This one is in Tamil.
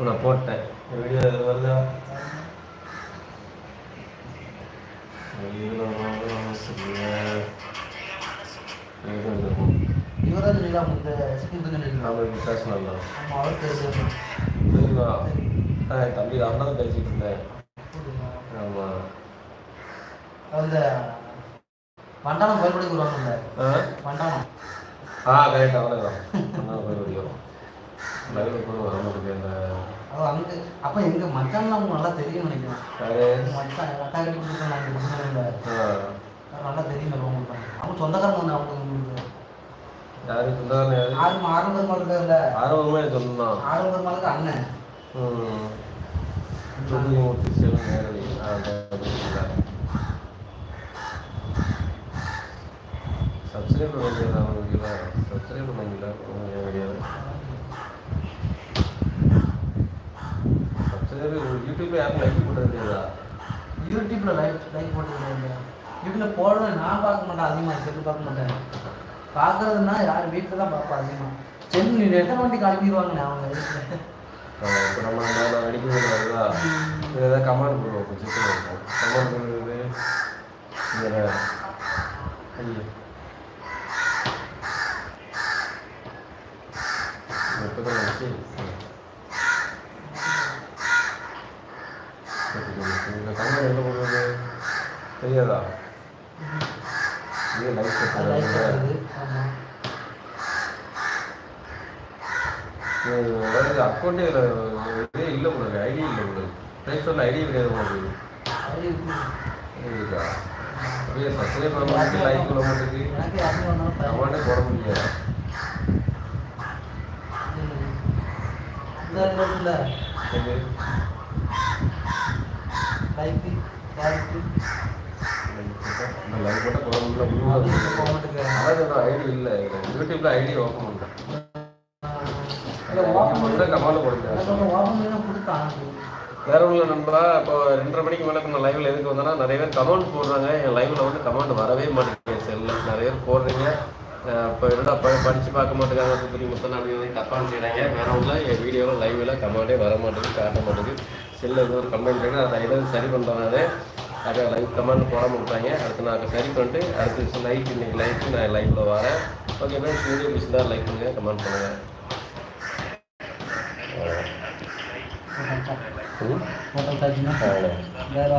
நான் போட்டேன். வீடியோ வருதா யுவராஜ் லீலா முந்த பேசணும் ஆமாம் அவர் ஆ தம்பி அவன் தான் பேசிட்டு இருந்தேன். ஆமாம் அந்த பண்டானம் கோயில்படிக்கு வருவாங்கல்ல. ஆ? பண்டானம் ஆ கரெக்ட் அவ்வளோதான் அண்ணா போய் முடியும் லைவ் கூட வர மாட்டேங்குது அந்த அது அங்கே அப்போ எங்கள் மச்சான் அவங்க நல்லா தெரியும் நினைக்கிறேன். மச்சான் கட்டி கொடுத்துருக்காங்க ஆ. நல்லா தெரியும் அவங்க அவங்க சொந்தக்காரங்க வந்து அவங்க யாரு? சொந்தக்காரன் யாரு? ஆறு ஆறு பெருமாள் இருக்காருல்ல. ஆர்வமே சொன்னான் ஆறு பெருமாளுக்கு அண்ணன். மூர்த்தி சிவன் நேரடி சப்ஸ்கிரைப் பண்ண வேண்டியது அவங்களுக்கு சப்ஸ்கிரைப் வேண்டியது கிடையாது சப்ஸ்கிரைப் யூடியூப்ல யாரும் லைக் பண்ண வேண்டியதா யூடியூப்ல லைக் லைக் போட்டுருக்காங்க யூடியூப்ல போடுவேன் நான் பார்க்க மாட்டேன் அதிகமாக செல்லு பார்க்க மாட்டேன். பார்க்கறதுன்னா யார் வீட்டில் தான் பார்ப்பேன் அதிகமாக செல்லு நீ எத்தனை வண்டி கிளம்பிடுவாங்கண்ணே அவங்க வீட்டில் இப்போ நம்ம மேலே அடிக்கிறது வருதா? ஏதாவது கமெண்ட் பண்ணுவோம் கொஞ்சம் கமெண்ட் பண்ணுறது ஐயோ இப்போ தான் கமெண்ட் என்ன பண்ணுறது தெரியாதா? இது ஆமாம் அதாவது அக்கௌண்ட்டே இதே இல்லை உங்களுக்கு? ஐடி இல்லை உங்களுக்கு. ப்ளே ஸ்டோரில் ஐடி கிடையாது உங்களுக்கு. இருக்கு. அப்படியே சப்ஸ்கிரைப் பண்ண மாட்டேங்குது லைக் பண்ண மாட்டேங்குது கமெண்டே போட முடியாது. இந்த கேரக்டு இந்த லைக் போட்டால் ஐடி இல்லை. யூடியூப்ல ஐடி ஓப்பன் பண்ணிட்டேன். தான் கொடுத்தான். வேற ஒன்றும் நண்பா இப்போ ரெண்டரை மணிக்கு மேலே நான் லைவ்ல எதுக்கு வந்தேன்னா நிறைய பேர் கமெண்ட் போடுறாங்க. என் லைவ்ல வந்து கமெண்ட் வரவே மாட்டேங்குது. செல்லில் நிறைய பேர் போடுறீங்க. இப்போ என்னடா படித்து பார்க்க மாட்டேங்காங்க சுற்றி மொத்தம் அப்படி வந்து தப்பாக வேற ஒன்றும் என் வீடியோவில் லைவ்ல கமெண்டே வர மாட்டேங்குது காட்ட மாட்டேங்குது. செல்லில் ஏதோ ஒரு கமெண்ட் இருக்கு அதை எதாவது சரி பண்ணுறேன் அதை லைவ் கமெண்ட் போடாமல் விட்டாங்க. அடுத்து நான் சரி பண்ணிட்டு அடுத்து லைக் இன்னைக்கு லைக் நான் லைவ்ல வரேன். ஓகே வீடியோ பிடிச்சிருந்தா லைக் பண்ணுங்கள் கமெண்ட் பண்ணுங்கள் வேறு